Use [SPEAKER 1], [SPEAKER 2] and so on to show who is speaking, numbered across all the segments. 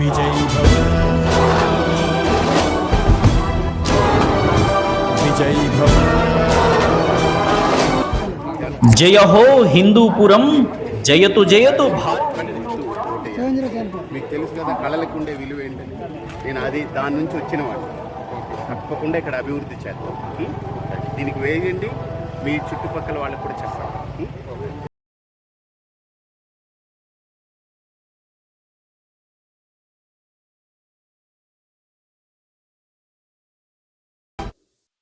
[SPEAKER 1] విజయీ భవ విజయీ భవ
[SPEAKER 2] జయ హో హిందూపురం జయతు జయతు
[SPEAKER 3] మీకు తెలుసు కదా కళలకు ఉండే విలువ ఏంటని. నేను అది దాని నుంచి వచ్చిన వాడిని. తప్పకుండా ఇక్కడ అభివృద్ధి చేద్దాం. దీనికి వేయండి మీ చుట్టుపక్కల వాళ్ళకు కూడా చెప్పండి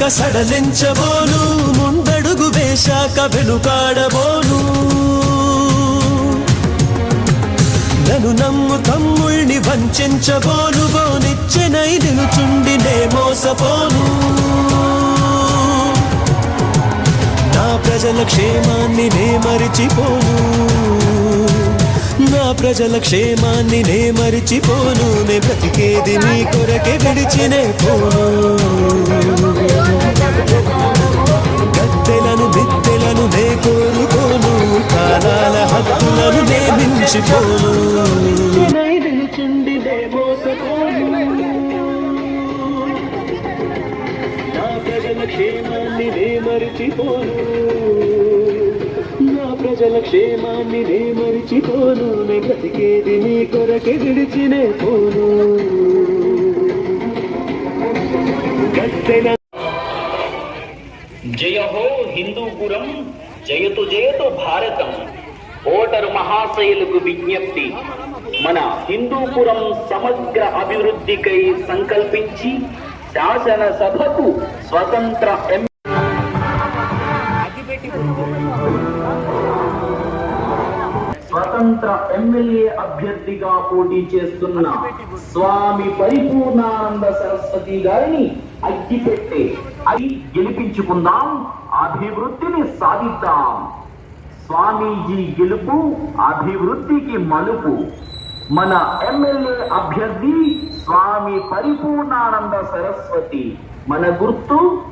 [SPEAKER 4] పడక సడలించబోను ముందడుగు వేశాక వెనుకాడబోను. నన్ను నమ్ము తమ్ముల్ని వంచబోను బోనిచ్చెనై నిలుచుండి నే మోసపోను. నా ప్రజల క్షేమాన్ని నే మరిచిపోను. నా ప్రజల క్షేమాన్ని నే మరిచిపోను. నే బ్రతికేది నీ కొరకే విడిచినే పోను. నే మించిపోను నా ప్రజల క్షేమాన్ని నే మరిచిపోను. నా ప్రజల క్షేమాన్ని నే మరిచిపోను. నే బ్రతికేది నీ కొరకే విడిచినే పోను.
[SPEAKER 2] జయ హో హిందూపురం జయతు జయతు భారతం. ఓటరు మహాశయులకు విజ్ఞప్తి. మన హిందూపురం సమగ్ర అభివృద్ధికై సంకల్పించి శాసనసభకు స్వతంత్ర ఎం స్వతంత్ర ఎమ్మెల్యే అభ్యర్థిగా పోటీ చేస్తున్న స్వామి పరిపూర్ణానంద సరస్వతి గారిని అగ్గిపెట్టే అది గెలిపించుకుందాం అభివృద్ధిని సాధిద్దాం. స్వామీజీ గెలుపు అభివృద్ధికి మలుపు. మన ఎమ్మెల్యే అభ్యర్థి స్వామి పరిపూర్ణానంద సరస్వతి. మన గుర్తు